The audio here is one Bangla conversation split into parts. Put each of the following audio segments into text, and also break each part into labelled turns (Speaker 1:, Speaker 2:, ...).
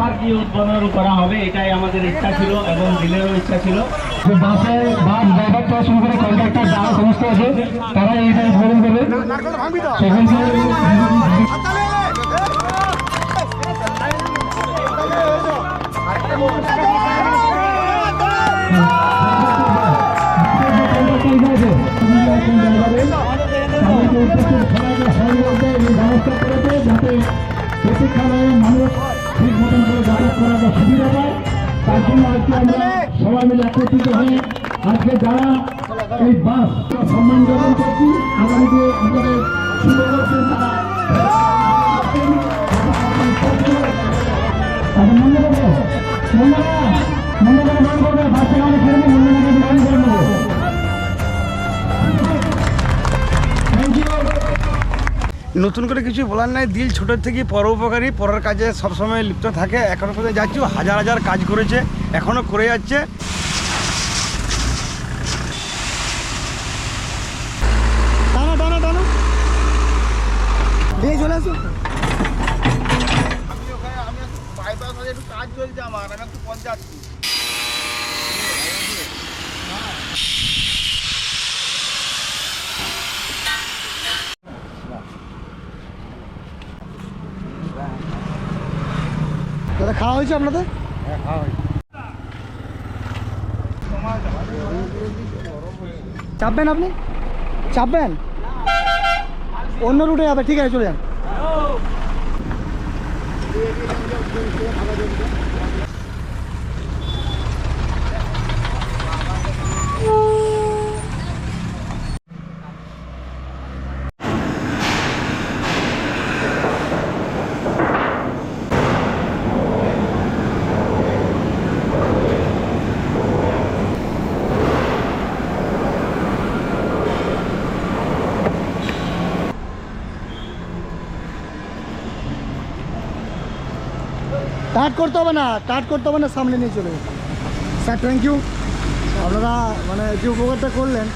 Speaker 1: পার্কই উদ্বোধন করা হবে এটাই আমাদের ইচ্ছা ছিল এবং দিলেরও ইচ্ছা ছিল।
Speaker 2: যে বাসে বাস ড্রাইভার থেকে শুরু করে কন্ট্রাক্টর যারা সমস্ত আছে তারা এইটা উদ্বোধন করবে। সেখান থেকে ব্যবস্থা করেছে যাতে প্রতীক্ষালয়ে মানুষ একটা সুবিধা পায় তার জন্য আজকে আমরা সবাই মিলে একত্রিত হয়ে আজকে যারা এই বাস সম্মান জ্ঞাপন করছি আগামীতে আমাদের শুরু করছেন তারা তাদের মনে করব মনে মনে করে মান করবে বাস থেকে
Speaker 3: নতুন করে কিছু বলার নাই। দিল ছোটোর থেকে পরোপকারী পরের কাজে সবসময় লিপ্ত থাকে। এখনও পর্যন্ত যাচ্ছি হাজার হাজার কাজ করেছে এখনও করে যাচ্ছে। টানা টানা টানা। দিয়ে চলে আসো। কাজ চলছে আমার আমি একটু পঞ্চায়েত। দাদা খাওয়া হয়েছে আপনাদের? চাপবেন আপনি? চাপবেন? অন্য রুটে যাবে ঠিক আছে চলে যান। কাট করতে হবে না টাট করতে হবে না সামনে নিয়ে চলে স্যার থ্যাংক ইউ আপনারা মানে যে উপকারটা করলেন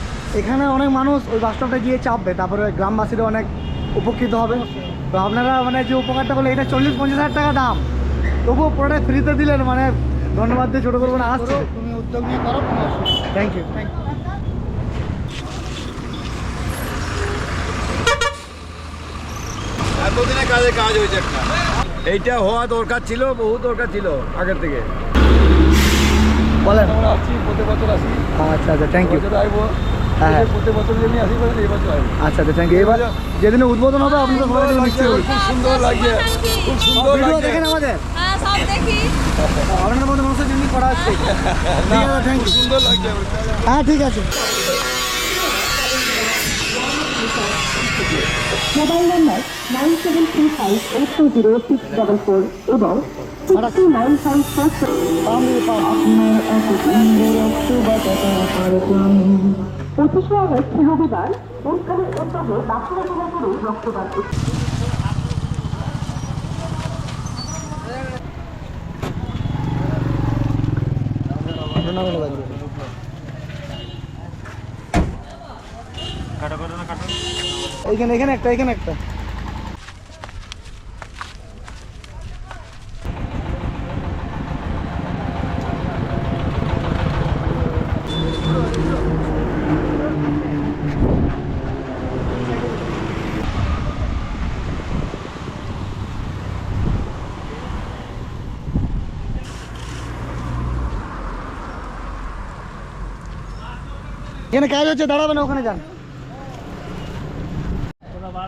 Speaker 3: এখানে অনেক মানুষ ওই বাস স্টপটা গিয়ে চাপবে তারপরে গ্রামবাসীরা অনেক উপকৃত হবে। তো আপনারা মানে যে উপকারটা করলেন এটা চল্লিশ পঞ্চাশ হাজার টাকা দাম। তবুও পুরোটা ফ্রিতে দিলেন মানে ধন্যবাদ দিয়ে ছোটো করব না আসছে। তুমি উদ্যোগ নিয়ে করো থ্যাংক ইউ থ্যাংক ইউ
Speaker 4: এতদিনে কাজে কাজ হয়েছে একটা। এইটা হওয়া দরকার ছিল বহু দরকার ছিল আগের থেকে।
Speaker 3: বলেন।
Speaker 4: আমরা আসছি প্রত্যেক বছর আসি
Speaker 3: আচ্ছা আচ্ছা থ্যাংক ইউ
Speaker 4: আসব
Speaker 3: হ্যাঁ, হ্যাঁ।
Speaker 4: প্রত্যেক বছর যেমনি আসি বলেন এই বছর আসব
Speaker 3: আচ্ছা আচ্ছা থ্যাংক ইউ এবার যেদিনে উদ্বোধন হবে সবাই নিশ্চয়ই
Speaker 4: খুব সুন্দর লাগছে খুব সুন্দর
Speaker 3: ভিডিও দেখেন আমাদের।
Speaker 5: হ্যাঁ সব দেখি।
Speaker 3: আপনাদের মধ্যে মানুষের জন্য করা আছে। থ্যাংক ইউ
Speaker 4: সুন্দর লাগছে।
Speaker 3: হ্যাঁ ঠিক আছে।
Speaker 6: Mobile number nine seven three five eight two zero six double four এবং পঁচিশে আগস্ট রবিবার অনুষ্ঠানের উদ্যোগে বাঁকুড়া জেলা জুড়ে রক্তদান উৎসব।
Speaker 3: এখানে এখানে একটা এখানে একটা। এখানে কাজ হচ্ছে দাঁড়াবে না ওখানে যান।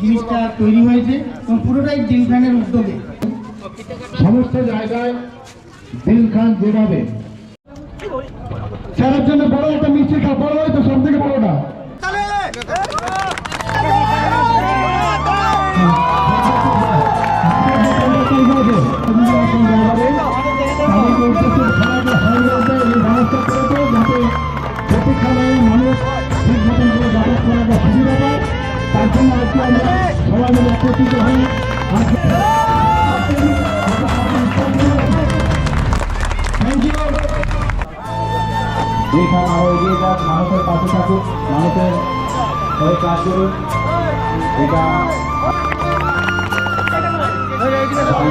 Speaker 3: জিনিসটা তৈরি হয়েছে এবং পুরোটাই দিল খানের উদ্যোগে।
Speaker 2: সমস্ত জায়গায় দিল খান যেভাবে সারার জন্য বড় একটা মিষ্টি খা বড় হয়তো সব থেকে বড়টা মিলে একত্রিত হয়ে
Speaker 1: যেখানে আরও এগিয়ে যাক মানুষের পাশে থাকুক মানুষের হয়ে কাজ করুক এটা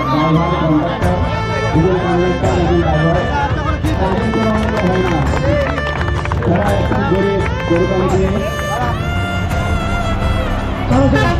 Speaker 1: ড্রাইভার কন্ডাক্টর দুজন ড্রাইভার তাদের কোনো হয় না তারা একটু গরিব গরু পালিয়ে
Speaker 3: চলো চলো